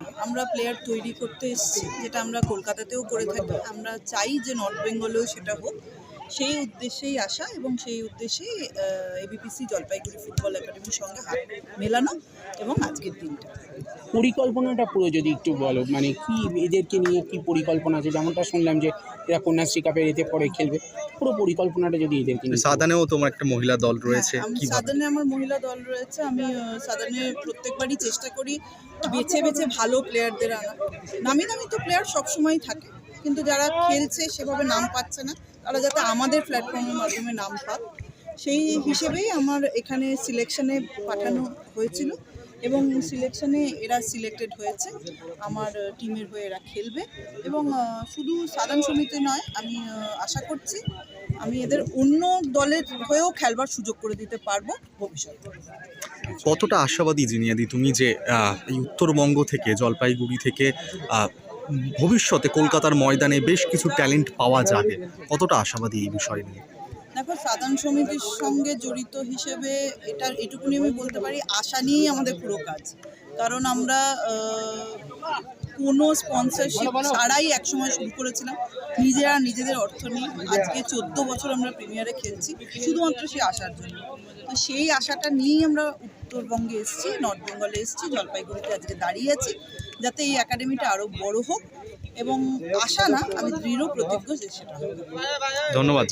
আমরা প্লেয়ার তৈরি করতে এসেছি, যেটা আমরা কলকাতাতেও করে থাকি। আমরা চাই যে নর্থ বেঙ্গলেও সেটা হোক। সেই উদ্দেশ্যেই আসা এবং সেই উদ্দেশ্যেই এবিপিসি জলপাইগুড়ি ফুটবল একাডেমির সঙ্গে হাত মেলানো এবং আজকের দিনটা। পরিকল্পনাটা পুরো যদি একটু বলো মানে কি এদেরকে নিয়ে কি পরিকল্পনা আছে? যেমনটা শুনলাম যে এরা কন্যাশ্রী কাপের এতে পরে খেলবে। পুরো পরিকল্পনাটা যদি এদেরকে নিয়ে সাদানেও তোমার একটা মহিলা দল রয়েছে হ্যাঁ, কীভাবে সাদানে আমার মহিলা দল রয়েছে আমি সাদানে প্রত্যেকবারই চেষ্টা করি বেছে বেছে ভালো প্লেয়ারদের আনা। নামি দামি তো প্লেয়ার সবসময়ই থাকে কিন্তু যারা খেলছে সেভাবে নাম পাচ্ছে না তারা যাতে আমাদের প্ল্যাটফর্মের মাধ্যমে নাম পাক। সেই হিসেবেই আমার এখানে সিলেকশনে পাঠানো হয়েছিল। এবং সিলেকশনে এরা সিলেক্টেড হয়েছে। আমার টিমের হয়ে এরা খেলবে। এবং শুধু সাধারণ সমিতি নয়, আমি আশা করছি আমি এদের অন্য দলের হয়েও খেলবার সুযোগ করে দিতে পারব ভবিষ্যতে। কতটা আশাবাদী জিনিয়াদি তুমি যে এই উত্তরবঙ্গ থেকে, জলপাইগুড়ি থেকে ভবিষ্যতে কলকাতার ময়দানে বেশ কিছু ট্যালেন্ট পাওয়া যাবে? কতটা আশাবাদী এই বিষয় নিয়ে? দেখো সাধারণ সমিতির সঙ্গে জড়িত হিসেবে এটা এটুকুনি আমি বলতে পারি, আশা নিয়েই আমাদের পুরো কাজ। কারণ আমরা কোনো স্পন্সরশিপ ছাড়াই একসময় শুরু করেছিলাম। নিজেরা নিজেদের অর্থ নিয়ে আজকে চোদ্দ বছর আমরা প্রিমিয়ারে খেলছি, শুধুমাত্র সেই আশার জন্য। তো সেই আশাটা নিয়েই আমরা উত্তরবঙ্গে এসেছি, নর্থ বেঙ্গলে এসেছি, জলপাইগুড়িতে আজকে দাঁড়িয়ে আছি, যাতে এই একাডেমিটা আরও বড় হোক এবং আশা না, আমি দৃঢ় প্রতিজ্ঞ যে সেটা ধন্যবাদ